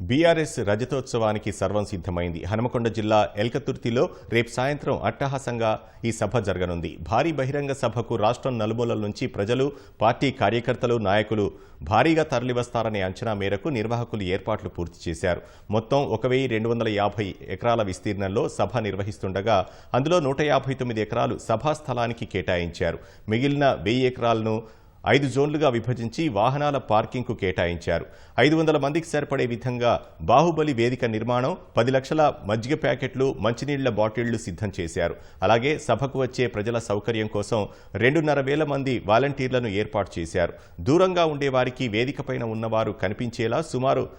BRS రజతోత్సవానికి సర్వం సిద్ధమైంది. హనుమకొండ జిల్లా ఎల్కతుర్తిలో రేపు సాయంత్రం అట్టహాసంగా ఈ సభ జరగనుంది. భారీ బహిరంగ సభకు రాష్ట్రం నలుమూలల నుంచి ప్రజలు పార్టీ కార్యకర్తలు నాయకులు భారీగా తరలివస్తారనే అంచనా మేరకు నిర్వాహకులు ఏర్పాట్లు పూర్తి చేశారు. మొత్తం ఒక వెయ్యి రెండు వందల యాభై ఎకరాల విస్తీర్ణంలో సభ నిర్వహిస్తుండగా అందులో నూట యాభై తొమ్మిది ఎకరాలు సభా స్థలానికి కేటాయించారు. మిగిలిన వెయ్యి ఎకరాలను ఐదు జోన్లుగా విభజించి వాహనాల పార్కింగ్కు కేటాయించారు. ఐదు వందల మందికి సరిపడే విధంగా బాహుబలి వేదిక నిర్మాణం పది లక్షల మజ్జిగ ప్యాకెట్లు మంచినీళ్ళ బాటిళ్ళు సిద్ధం చేశారు. అలాగే సభకు వచ్చే ప్రజల సౌకర్యం కోసం రెండున్నర వేల మంది వాలంటీర్లను ఏర్పాటు చేశారు. దూరంగా ఉండేవారికి వేదికపైన ఉన్నవారు కనిపించేలా సుమారు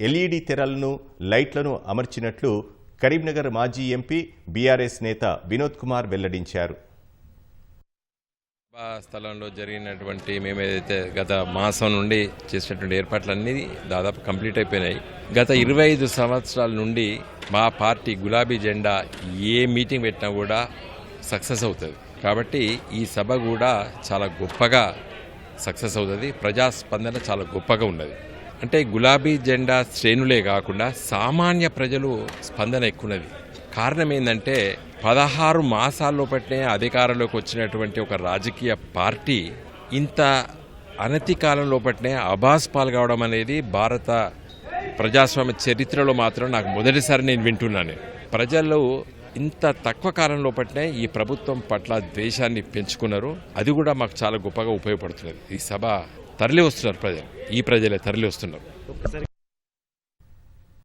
ఎల్ఈడి తెరలను లైట్లను అమర్చినట్లు కరీంనగర్ మాజీ ఎంపీ బీఆర్ఎస్ నేత వినోద్ కుమార్ వెల్లడించారు. స్థలంలో జరిగినటువంటి మేము ఏదైతే గత మాసం నుండి చేసినటువంటి ఏర్పాట్లన్నీ దాదాపు కంప్లీట్ అయిపోయినాయి. గత ఇరవై ఐదు సంవత్సరాల నుండి మా పార్టీ గులాబీ జెండా ఏ మీటింగ్ పెట్టినా కూడా సక్సెస్ అవుతుంది. కాబట్టి ఈ సభ కూడా చాలా గొప్పగా సక్సెస్ అవుతుంది. ప్రజాస్పందన చాలా గొప్పగా ఉన్నది. అంటే గులాబీ జెండా శ్రేణులే కాకుండా సామాన్య ప్రజలు స్పందన ఎక్కున్నది కారణం ఏంటంటే పదహారు మాసాల్లోపట్నే అధికారంలోకి వచ్చినటువంటి ఒక రాజకీయ పార్టీ ఇంత అనతి కాలంలో పట్టినే అబాస్ పాల్గొవడం అనేది భారత ప్రజాస్వామ్య చరిత్రలో మాత్రం నాకు మొదటిసారి నేను వింటున్నాను. ప్రజలు ఇంత తక్కువ కాలంలో పట్టినే ఈ ప్రభుత్వం పట్ల ద్వేషాన్ని పెంచుకున్నారు. అది కూడా మాకు చాలా గొప్పగా ఉపయోగపడుతున్నది. ఈ సభ తరలి వస్తున్నారు ప్రజలు. ఈ ప్రజలే తరలి వస్తున్నారు